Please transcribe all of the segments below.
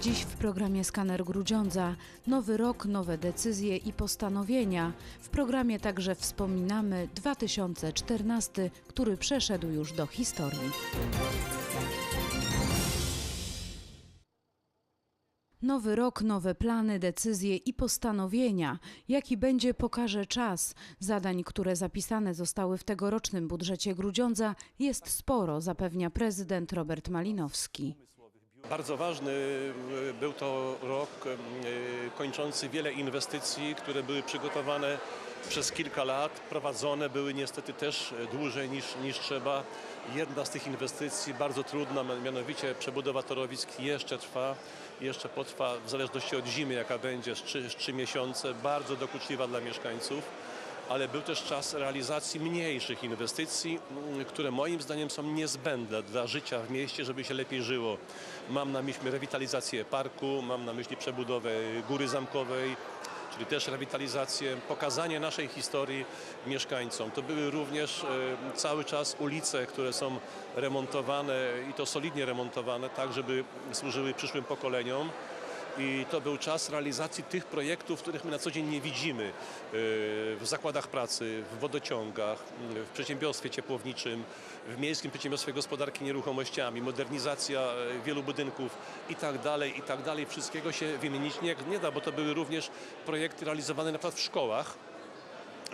Dziś w programie Skaner Grudziądza nowy rok, nowe decyzje i postanowienia. W programie także wspominamy 2014, który przeszedł już do historii. Nowy rok, nowe plany, decyzje i postanowienia. Jaki będzie, pokaże czas. Zadań, które zapisane zostały w tegorocznym budżecie Grudziądza jest sporo, zapewnia prezydent Robert Malinowski. Bardzo ważny y, był to rok y, kończący wiele inwestycji, które były przygotowane przez kilka lat, prowadzone były niestety też dłużej niż, niż trzeba. Jedna z tych inwestycji, bardzo trudna, mianowicie przebudowa torowisk jeszcze trwa, jeszcze potrwa w zależności od zimy, jaka będzie, z trzy, z trzy miesiące, bardzo dokuczliwa dla mieszkańców ale był też czas realizacji mniejszych inwestycji, m, które moim zdaniem są niezbędne dla życia w mieście, żeby się lepiej żyło. Mam na myśli rewitalizację parku, mam na myśli przebudowę Góry Zamkowej, czyli też rewitalizację, pokazanie naszej historii mieszkańcom. To były również e, cały czas ulice, które są remontowane i to solidnie remontowane, tak żeby służyły przyszłym pokoleniom. I to był czas realizacji tych projektów, których my na co dzień nie widzimy yy, w zakładach pracy, w wodociągach, yy, w przedsiębiorstwie ciepłowniczym, w miejskim przedsiębiorstwie gospodarki nieruchomościami, modernizacja yy, wielu budynków i tak dalej, i tak dalej. Wszystkiego się wymienić nie, nie da, bo to były również projekty realizowane na przykład w szkołach,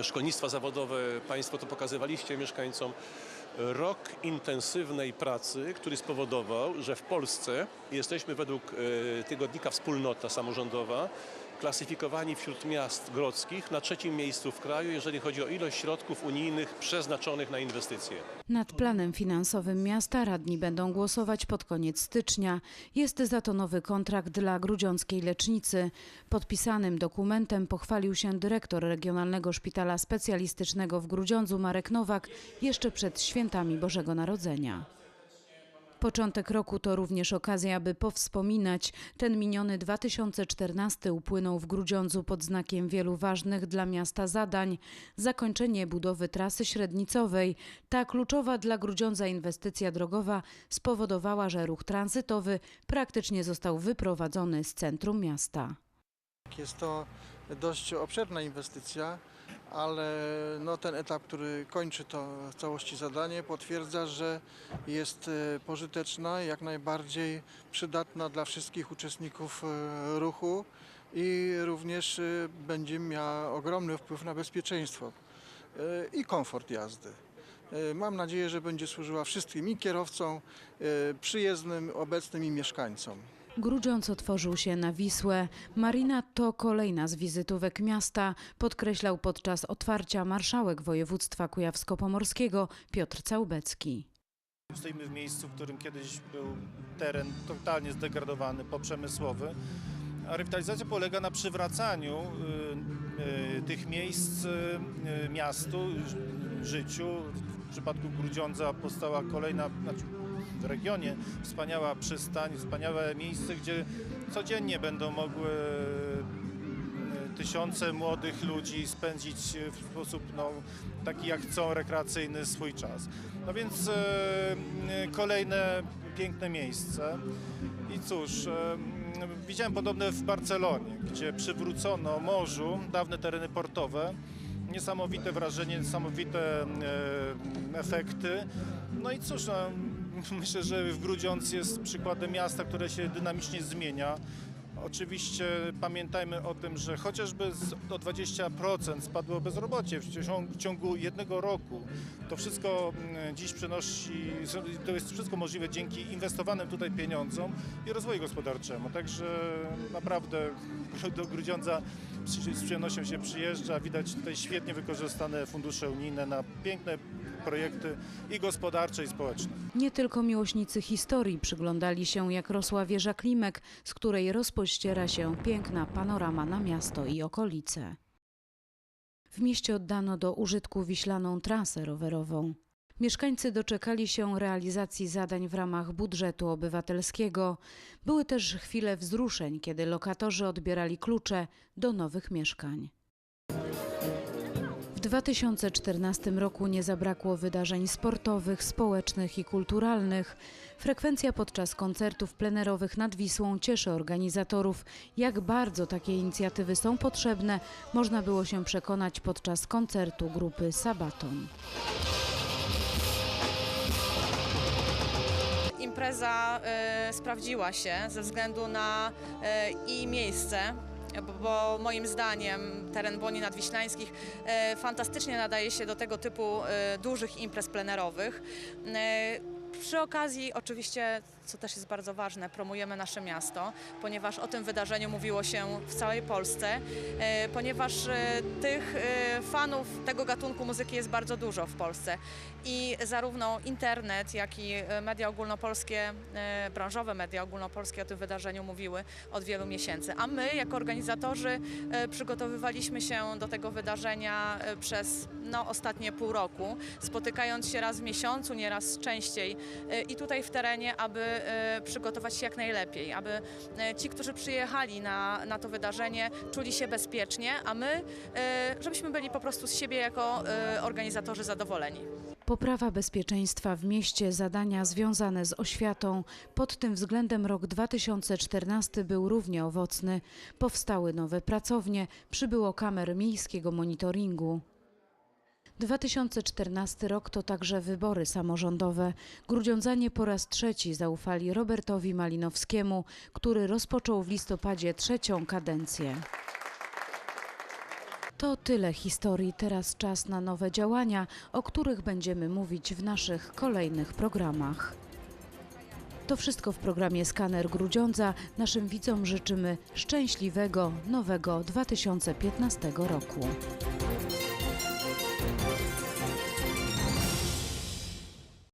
szkolnictwa zawodowe, Państwo to pokazywaliście mieszkańcom. Rok intensywnej pracy, który spowodował, że w Polsce jesteśmy według e, tygodnika Wspólnota Samorządowa klasyfikowani wśród miast grodzkich na trzecim miejscu w kraju, jeżeli chodzi o ilość środków unijnych przeznaczonych na inwestycje. Nad planem finansowym miasta radni będą głosować pod koniec stycznia. Jest za to nowy kontrakt dla grudziąckiej lecznicy. Podpisanym dokumentem pochwalił się dyrektor Regionalnego Szpitala Specjalistycznego w Grudziądzu Marek Nowak jeszcze przed świętami Bożego Narodzenia. Początek roku to również okazja, aby powspominać. Ten miniony 2014 upłynął w Grudziądzu pod znakiem wielu ważnych dla miasta zadań. Zakończenie budowy trasy średnicowej. Ta kluczowa dla Grudziądza inwestycja drogowa spowodowała, że ruch tranzytowy praktycznie został wyprowadzony z centrum miasta. Jest to dość obszerna inwestycja, ale no ten etap, który kończy to w całości zadanie, potwierdza, że jest e, pożyteczna, jak najbardziej przydatna dla wszystkich uczestników e, ruchu i również e, będzie miała ogromny wpływ na bezpieczeństwo i komfort jazdy. Mam nadzieję, że będzie służyła wszystkim i kierowcom, przyjezdnym, obecnym i mieszkańcom. Grudziądz otworzył się na Wisłę. Marina to kolejna z wizytówek miasta, podkreślał podczas otwarcia marszałek województwa kujawsko-pomorskiego Piotr Całbecki. Stoimy w miejscu, w którym kiedyś był teren totalnie zdegradowany, poprzemysłowy. A rewitalizacja polega na przywracaniu y, y, tych miejsc y, miastu, ży- życiu. W przypadku Grudziądza powstała kolejna, znaczy regionie, wspaniała przystań, wspaniałe miejsce, gdzie codziennie będą mogły y, tysiące młodych ludzi spędzić w sposób no, taki jak chcą, rekreacyjny swój czas. No więc e, e, kolejne piękne miejsce. I cóż, e, widziałem podobne w Barcelonie, gdzie przywrócono morzu dawne tereny portowe. Niesamowite wrażenie, niesamowite e, efekty. No i cóż, no, myślę, że w Grudziądz jest przykładem miasta, które się dynamicznie zmienia. Oczywiście pamiętajmy o tym, że chociażby o 20% spadło bezrobocie w ciągu, jednego roku. To wszystko mm, dziś przynosi, to jest wszystko możliwe dzięki inwestowanym tutaj pieniądzom i rozwoju gospodarczemu. Także naprawdę do Grudziądza z przyjemnością się przyjeżdża. Widać tutaj świetnie wykorzystane fundusze unijne na piękne projekty i gospodarcze, i społeczne. Nie tylko miłośnicy historii przyglądali się, jak rosła wieża Klimek, z której rozpościera się piękna panorama na miasto i okolice. W mieście oddano do użytku wiślaną trasę rowerową. Mieszkańcy doczekali się realizacji zadań w ramach budżetu obywatelskiego. Były też chwile wzruszeń, kiedy lokatorzy odbierali klucze do nowych mieszkań. W 2014 roku nie zabrakło wydarzeń sportowych, społecznych i kulturalnych. Frekwencja podczas koncertów plenerowych nad Wisłą cieszy organizatorów. Jak bardzo takie inicjatywy są potrzebne, można było się przekonać podczas koncertu grupy Sabaton. Impreza e, sprawdziła się ze względu na e, i miejsce, bo, moim zdaniem teren Błoni Nadwiślańskich e, fantastycznie nadaje się do tego typu e, dużych imprez plenerowych. E, przy okazji, oczywiście, co też jest bardzo ważne, promujemy nasze miasto, ponieważ o tym wydarzeniu mówiło się w całej Polsce, e, ponieważ e, tych e, fanów tego gatunku muzyki jest bardzo dużo w Polsce i zarówno internet, jak i media ogólnopolskie, branżowe media ogólnopolskie o tym wydarzeniu mówiły od wielu miesięcy. A my, jako organizatorzy, przygotowywaliśmy się do tego wydarzenia przez no, ostatnie pół roku, spotykając się raz w miesiącu, nieraz częściej i tutaj w terenie, aby przygotować się jak najlepiej, aby e, ci, którzy przyjechali na, na to wydarzenie, czuli się bezpiecznie, a my, e, żebyśmy byli po prostu z siebie jako e, organizatorzy zadowoleni. Poprawa bezpieczeństwa w mieście, zadania związane z oświatą. Pod tym względem rok 2014 był równie owocny. Powstały nowe pracownie, przybyło kamer miejskiego monitoringu. 2014 rok to także wybory samorządowe. Grudziądzanie po raz trzeci zaufali Robertowi Malinowskiemu, który rozpoczął w listopadzie trzecią kadencję. To tyle historii. Teraz czas na nowe działania, o których będziemy mówić w naszych kolejnych programach. To wszystko w programie Skaner Grudziądza. Naszym widzom życzymy szczęśliwego nowego 2015 roku.